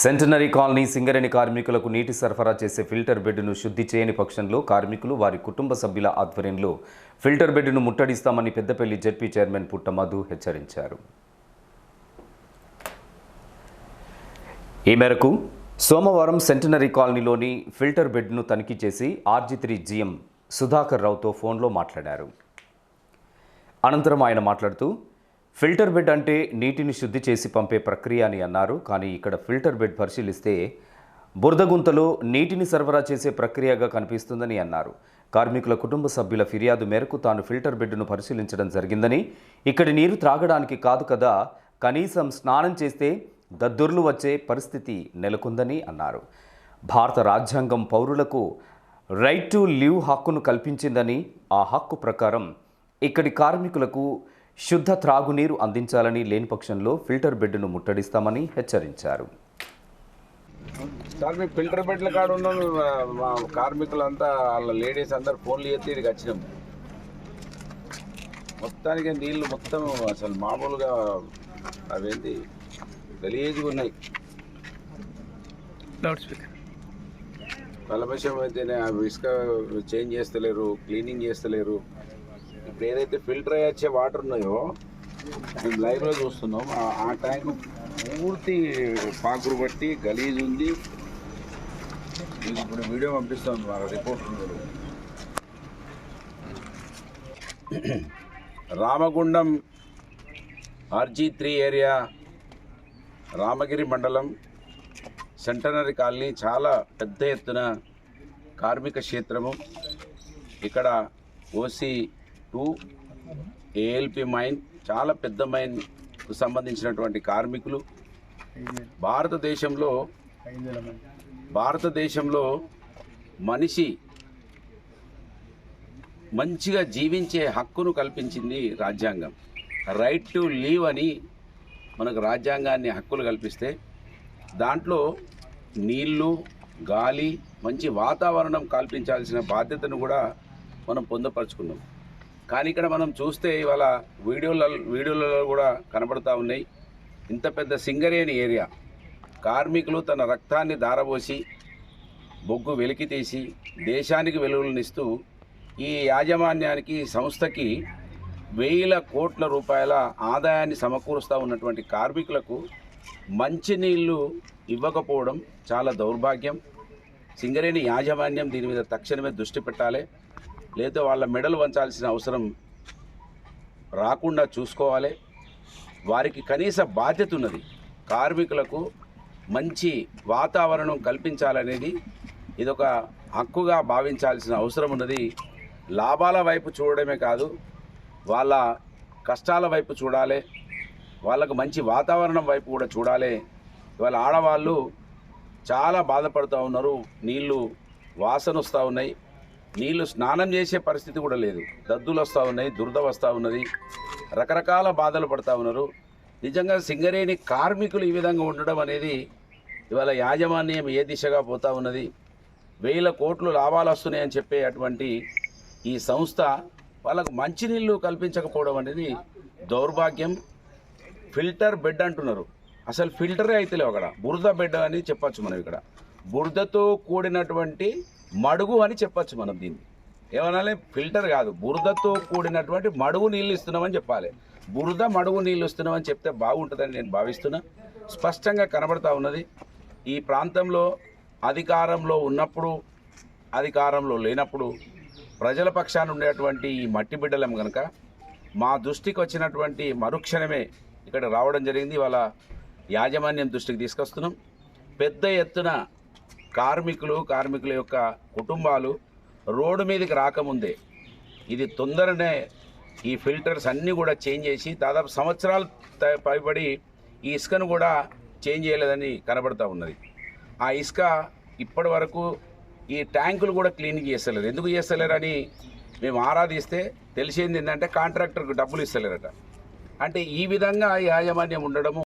Centenary colony Singareni కార్మికులకు నీటి సరఫరా చేసే ఫిల్టర్ బెడ్ను శుద్ధి చేయని పక్షంలో కార్మికులు వారి కుటుంబ సభ్యుల ఆధ్వర్యంలో ఫిల్టర్ బెడ్ను ముట్టడిస్తామని పెద్దపల్లి జడ్పీ చైర్మన్ పుట్టమధు హెచ్చరించారు. ఈ మేరకు సోమవారం సెంటనరీ కాలనీలోని ఫిల్టర్ బెడ్ను తనిఖీ చేసి ఆర్జీ త్రీ జీఎం సుధాకర్ రావుతో ఫోన్లో మాట్లాడారు. అనంతరం ఆయన మాట్లాడుతూ ఫిల్టర్ బెడ్ అంటే నీటిని శుద్ధి చేసి పంపే ప్రక్రియ అని అన్నారు. కానీ ఇక్కడ ఫిల్టర్ బెడ్ పరిశీలిస్తే బురద గుంతలో నీటిని సరఫరా చేసే ప్రక్రియగా కనిపిస్తుందని అన్నారు. కార్మికుల కుటుంబ సభ్యుల ఫిర్యాదు మేరకు తాను ఫిల్టర్ బెడ్ను పరిశీలించడం జరిగిందని ఇక్కడి నీరు త్రాగడానికి కాదు కదా కనీసం స్నానం చేస్తే దద్దుర్లు వచ్చే పరిస్థితి నెలకొందని అన్నారు. భారత రాజ్యాంగం పౌరులకు రైట్ టు లివ్ హక్కును కల్పించిందని ఆ హక్కు ప్రకారం ఇక్కడి కార్మికులకు శుద్ధ త్రాగునీరు అందించాలని లేని పక్షంలో ఫిల్టర్ బెడ్ను ముట్టడిస్తామని హెచ్చరించారు. సార్ మీ ఫిల్టర్ బెడ్ల కాడ ఉన్న మా- కార్మికులంతా వాళ్ళ లేడీస్ అందరు ఫోన్లు ఎత్తి ఇక్కడికి వచ్చినాం. మొత్తానికి నీళ్ళు మొత్తం అసలు మామూలుగా అవేంటి గలీజ్గా ఉన్నాయి. లౌడ్ స్పీకర్ కలమషం అయితేనే ఆ ఇసుక చేంజ్ చేస్తలేరు క్లీనింగ్ చేస్తలేరు. ఇప్పుడు ఏదైతే ఫిల్టర్ అయ్యి వచ్చే వాటర్ ఉన్నాయో మేము లైవ్లో చూస్తున్నాం. ఆ- ట్యాంక్ పూర్తి పాకురు పట్టి గలీజ్ ఉంది. మీకు ఇప్పుడు వీడియో పంపిస్తాం వాళ్ళ reporter Ramagundam RG three area Ramagiri మండలం సెంటనరీ కాలనీ చాలా పెద్ద ఎత్తున కార్మిక క్షేత్రము. ఇక్కడ ఓసీ టూ ఏఎల్పి మైన్ చాలా పెద్ద మైన్కు సంబంధించినటువంటి కార్మికులు. భారతదేశంలో భారతదేశంలో మనిషి మంచిగా జీవించే హక్కును కల్పించింది రాజ్యాంగం. రైట్ టు లీవ్ అని మనకు రాజ్యాంగాన్ని హక్కులు కల్పిస్తే దాంట్లో నీళ్ళు గాలి మంచి వాతావరణం కల్పించాల్సిన బాధ్యతను కూడా మనం పొందపరుచుకున్నాం. కానీ ఇక్కడ మనం చూస్తే ఇవాళ వీడియోల వీడియోలలో కూడా కనబడతా ఉన్నాయి. ఇంత పెద్ద సింగరేణి ఏరియా. కార్మికులు తన రక్తాన్ని దారబోసి బొగ్గు వెలికి తీసి దేశానికి వెలువలనిస్తూ ఈ యాజమాన్యానికి సంస్థకి వేల కోట్ల రూపాయల ఆదాయాన్ని సమకూరుస్తూ ఉన్నటువంటి కార్మికులకు మంచినీళ్ళు ఇవ్వకపోవడం చాలా దౌర్భాగ్యం. సింగరేణి యాజమాన్యం దీని మీద తక్షణమే దృష్టి పెట్టాలి. లేదా వాళ్ళ మెడలు వంచాల్సిన అవసరం రాకుండా చూసుకోవాలి. వారికి కనీస బాధ్యత ఉన్నది. కార్మికులకు మంచి వాతావరణం కల్పించాలనేది ఇదొక హక్కుగా భావించాల్సిన అవసరం ఉన్నది. లాభాల వైపు చూడడమే కాదు వాళ్ళ కష్టాల వైపు చూడాలి వాళ్ళకు మంచి వాతావరణం వైపు కూడా చూడాలి. ఇవాళ ఆడవాళ్ళు చాలా బాధపడుతూ ఉన్నారు నీళ్ళు వాసన వస్తూ ఉన్నాయి. నీళ్ళు స్నానం చేసే పరిస్థితి కూడా లేదు. దద్దులు వస్తూ ఉన్నాయి దురద వస్తూ ఉన్నది రకరకాల బాధలు పడుతూ ఉన్నారు. నిజంగా సింగరేణి కార్మికులు ఈ విధంగా ఉండడం అనేది ఇవాళ యాజమాన్యం ఏ దిశగా పోతూ ఉన్నది? వేల కోట్లు లాభాలు వస్తున్నాయని చెప్పే అటువంటి ఈ సంస్థ వాళ్ళకు మంచినీళ్ళు కల్పించకపోవడం అనేది దౌర్భాగ్యం. ఫిల్టర్ బెడ్ అంటున్నారు. అసలు ఫిల్టరే అయితే లేవు అక్కడ. బురద బెడ్ అని చెప్పొచ్చు మనం ఇక్కడ. బురదతో కూడినటువంటి మడుగు అని చెప్పొచ్చు మనం దీన్ని. ఏమనాలి? ఫిల్టర్ కాదు. బురదతో కూడినటువంటి మడుగు నీళ్ళు ఇస్తున్నామని చెప్పాలి. బురద మడుగు నీళ్ళు ఇస్తున్నామని చెప్తే బాగుంటుందని నేను భావిస్తున్నా. స్పష్టంగా కనబడతా ఉన్నది. ఈ ప్రాంతంలో అధికారంలో ఉన్నప్పుడు అధికారంలో లేనప్పుడు ప్రజల పక్షాన ఉండేటువంటి ఈ మట్టి బిడ్డలం కనుక మా దృష్టికి వచ్చినటువంటి మరుక్షణమే ఇక్కడ రావడం జరిగింది. వాళ్ళ యాజమాన్యం దృష్టికి తీసుకొస్తున్నాం. పెద్ద ఎత్తున కార్మికులు కార్మికుల యొక్క కుటుంబాలు రోడ్డు మీదకి రాకముందే ఇది తొందరనే ఈ ఫిల్టర్స్ అన్నీ కూడా చేంజ్ చేసి దాదాపు సంవత్సరాలు పైబడి ఈ ఇసుకను కూడా చేంజ్ చేయలేదని కనబడతా ఉన్నది. ఆ ఇసుక ఇప్పటి వరకు ఈ ట్యాంకులు కూడా క్లీన్ చేస్తలేరు ఎందుకు చేస్తలేరని మేము ఆరాధిస్తే తెలిసింది ఏంటంటే కాంట్రాక్టర్కి డబ్బులు ఇస్తలేరట. అంటే ఈ విధంగా యాజమాన్యం ఉండడము